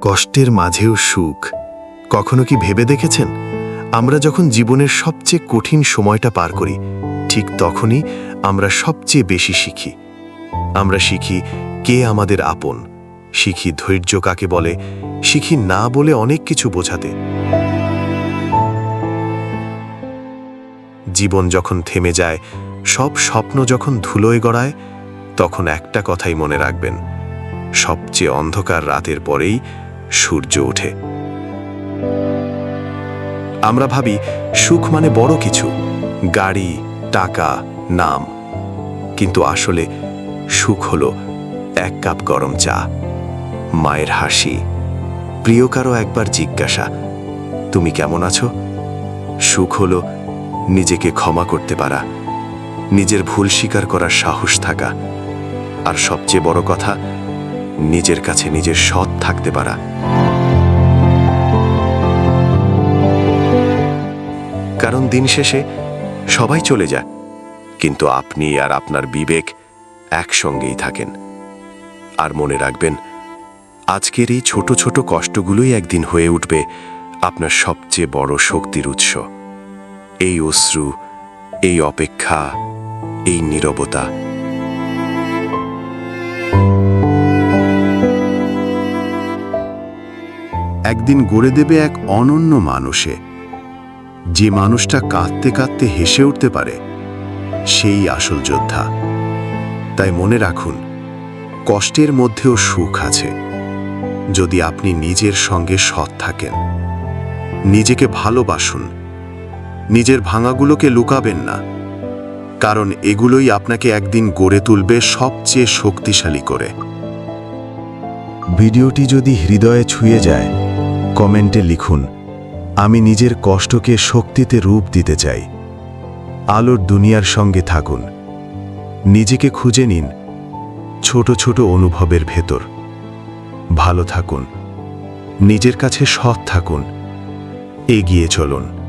কষ্টের মাঝেও সুখ। কখনো কি ভেবে দেখেছেন? আমরা যখন জীবনের সবচেয়ে কঠিন সময়টা পার করি, ঠিক তখনই আমরা সবচেয়ে বেশি শিখি। আমরা শিখি কে আমাদের আপন, শিখি ধৈর্য কাকে বলে, শিখি না বলে অনেক কিছু বোঝাতে। জীবন যখন থেমে যায়, সব স্বপ্ন যখন ধুলোয় গড়ায়, তখন একটা কথাই মনে রাখবেন, সবচেয়ে অন্ধকার রাতের পরেই সূর্য ওঠে। আমরা ভাবি, সুখ মানে বড় কিছু, গাড়ি, টাকা, নাম। কিন্তু আসলে সুখ হলো এক কাপ গরম চা, মায়ের হাসি, প্রিয় কারও একবার জিজ্ঞাসা, তুমি কেমন আছো? সুখ হলো নিজেকে ক্ষমা করতে পারা, নিজের ভুল স্বীকার করার সাহস থাকা। আর সবচেয়ে বড় কথা নিজের কাছে নিজের সৎ থাকতে পারা। কারণ দিন শেষে সবাই চলে যায়, কিন্তু আপনি আর আপনার বিবেক একসঙ্গেই থাকেন। আর মনে রাখবেন, আজকের এই ছোট ছোট কষ্টগুলোই একদিন হয়ে উঠবে আপনার সবচেয়ে বড় শক্তির উৎস। এই অশ্রু, এই অপেক্ষা, এই নীরবতা একদিন গড়ে দেবে এক অনন্য মানুষে। যে মানুষটা কাঁদতে কাঁদতে হেসে উঠতে পারে, সেই আসল যোদ্ধা। তাই মনে রাখুন, কষ্টের মধ্যেও সুখ আছে। যদি আপনি নিজের সঙ্গে সৎ থাকেন, নিজেকে ভালোবাসুন, নিজের ভাঙাগুলোকে লুকাবেন না, কারণ এগুলোই আপনাকে একদিন গড়ে তুলবে সবচেয়ে শক্তিশালী করে। ভিডিওটি যদি হৃদয়ে ছুঁয়ে যায় কমেন্টে লিখুন, আমি নিজের কষ্টকে শক্তিতে রূপ দিতে চাই। আলোর দুনিয়ার সঙ্গে থাকুন। নিজেকে খুঁজে নিন, ছোট ছোট অনুভবের ভেতর। ভালো থাকুন। নিজের কাছে সৎ থাকুন। এগিয়ে চলুন।